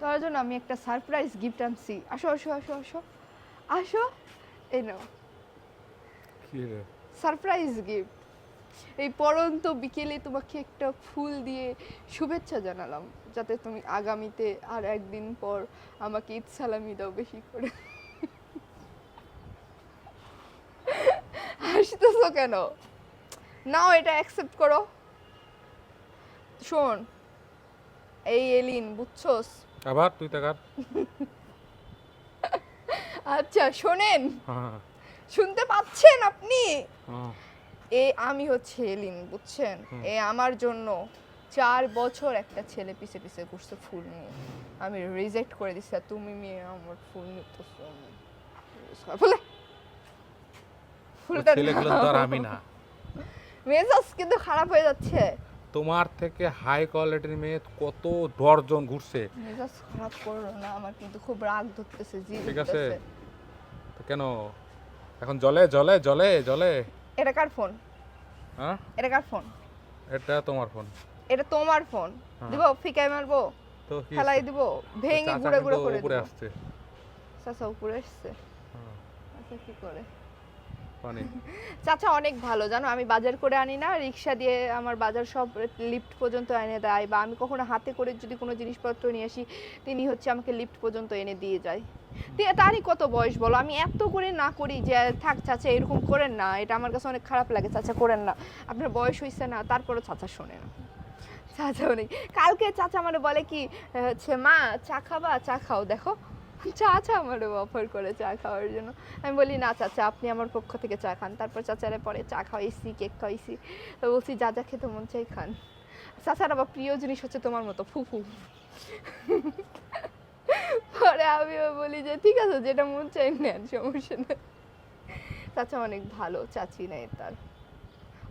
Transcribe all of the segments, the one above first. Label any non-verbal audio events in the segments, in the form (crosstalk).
তার জন্য আমি একটা সারপ্রাইজ গিফট আনছি। আসো আসো আসো আসো। আসো এই নাও। কি রে? সারপ্রাইজ গিফট এই পরন্ত বিকেলে তোমাকে একটা ফুল দিয়ে শুভেচ্ছা জানালাম যাতে তুমি আগামীতে আর একদিন পর আমাকে ঈদ সালামি দাও বেশি করে। হাসতেছো কেন? নাও এটা অ্যাকসেপ্ট করো। শোন এই এলিন বুঝছোস? আবার তুই তাকার (laughs) আচ্ছা শোনেন। হ্যাঁ। শুনতে পাচ্ছেন আপনি? হ্যাঁ। এ আমি হচ্ছে এলিন বুঝছেন? এ আমার জন্য চার বছর একটা ছেলে পিছে পিছে ঘুরছে ফুল নিয়ে। আমি রিজেক্ট করে দিচ্ছি আর তুমি মেয়ে আমার ফুল নিতেছো ফুলে ফুলটা ছেলেগুলো তো আর আমি না। (laughs) মেজাজ কিন্তু খারাপ হয়ে যাচ্ছে। তোমার থেকে হাই কোয়ালিটির মেয়ে কত ডরজন ঘুরছে। মেজাজ খারাপ করো না আমার কিন্তু খুব রাগ ধরতেছে জি ঠিক আছে। তো কেন? এখন জলে জলে জলে জলে। এটা কার ফোন হ্যাঁ? এটা কার ফোন এটা তোমার ফোন এটা তোমার ফোন হ্যাঁ। দিব ফিকাই মারবো? তো কি ফেলাই দিব? ভেঙে গুঁড়ো কিন্তু করে উপরে আসছে। চাচা উপরে এসছে। হ্যাঁ, আচ্ছা কি করে? চাচা, অনেক ভালো। জানো, আমি বাজার করে আনি না, রিক্সা দিয়ে আমার বাজার সব লিফট পর্যন্ত এনে দেয় বা আমি কখনো হাতে করে যদি কোনো জিনিসপত্র নিয়ে আসি, তিনি হচ্ছে আমাকে লিফট পর্যন্ত এনে দিয়ে যায়। তারই কত বয়স বলো? আমি এত করে না করি যে, থাক চাচা, এরকম করেন না। এটা আমার কাছে অনেক খারাপ লাগে, চাচা, করেন না। আপনার বয়স হয়েছে না, তারপরও চাচা শোনে না চাচা অনেক কালকে চাচা মানে বলে কি, হচ্ছে, মা, চা খাবা? চা খাও, দেখো। চাচা আমার অফার করে চা খাওয়ার জন্য। আমি বলি, না চাচা, আপনি আমার পক্ষ থেকে চা খান। তারপর চাচারে পরে চা খাওয়াইছি, কেক খাওয়াইছি। তো বলছি, যা যা খেতে মন চাই, খান। চাচার আবার প্রিয় জিনিস হচ্ছে তোমার মতো ফুফু। পরে আমিও বলি যে, ঠিক আছে, যেটা মন চাই, নেন, সমস্যা নেই। চাচা অনেক ভালো চাচি নেই তার।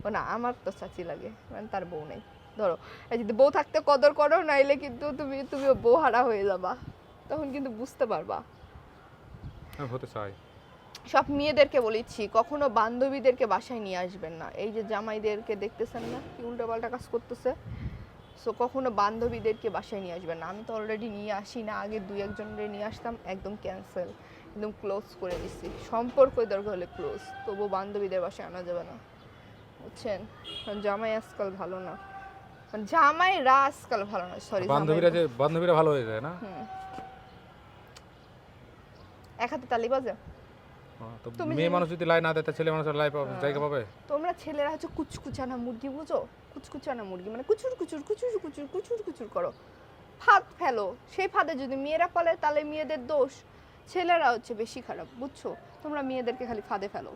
ও না, আমার তো চাচি লাগে মানে তার বউ নেই। ধরো যদি বউ থাকতে কদর করো, নাইলে কিন্তু তুমি তুমি বউ হারা হয়ে যাবা। তখন কিন্তু বুঝতে পারবা। আমি হতে চাই। সব মেয়েদেরকে বলেছি কখনো বান্ধবীদেরকে বাসায় নিয়ে আসবেন না। এই যে জামাইদেরকে দেখতেছেন না কি উল্টোপাল্টা কাজ করতেছে? সো কখনো বান্ধবীদেরকে বাসায় নিয়ে আসবেন না। আমি তো অলরেডি নিয়ে আসি না আগে দুই একজনের নিয়ে আসতাম একদম ক্যান্সেল একদম ক্লোজ করে দিচ্ছি সম্পর্ক দরকার হলে ক্লোজ তবুও বান্ধবীদের বাসায় আনা যাবে না। বুঝছেন? কারণ জামাই আজকাল ভালো না। জামাইরা আজকাল ভালো না সরি বান্ধবীরা যে বান্ধবীরা ভালো হয়ে যায় না? এক হাতে তালি বাজে। হ্যাঁ, মেয়ে মানুষ যদি লাই না দেয় ছেলে মানুষের লাই পাবে জায়গা পাবে? তোমরা ছেলেরা হচ্ছে কুচকুচানা মুরগি বুঝো? কুচকুচানা মুরগি মানে কুচুর কুচুর কুচুর কুচুর কুচুর কুচুর করো। ফাঁদ ফেলো। সেই ফাঁদে যদি মেয়েরা পালে তাহলে মেয়েদের দোষ। ছেলেরা হচ্ছে বেশি খারাপ বুঝছ? তোমরা মেয়েদেরকে খালি ফাঁদে ফেলো।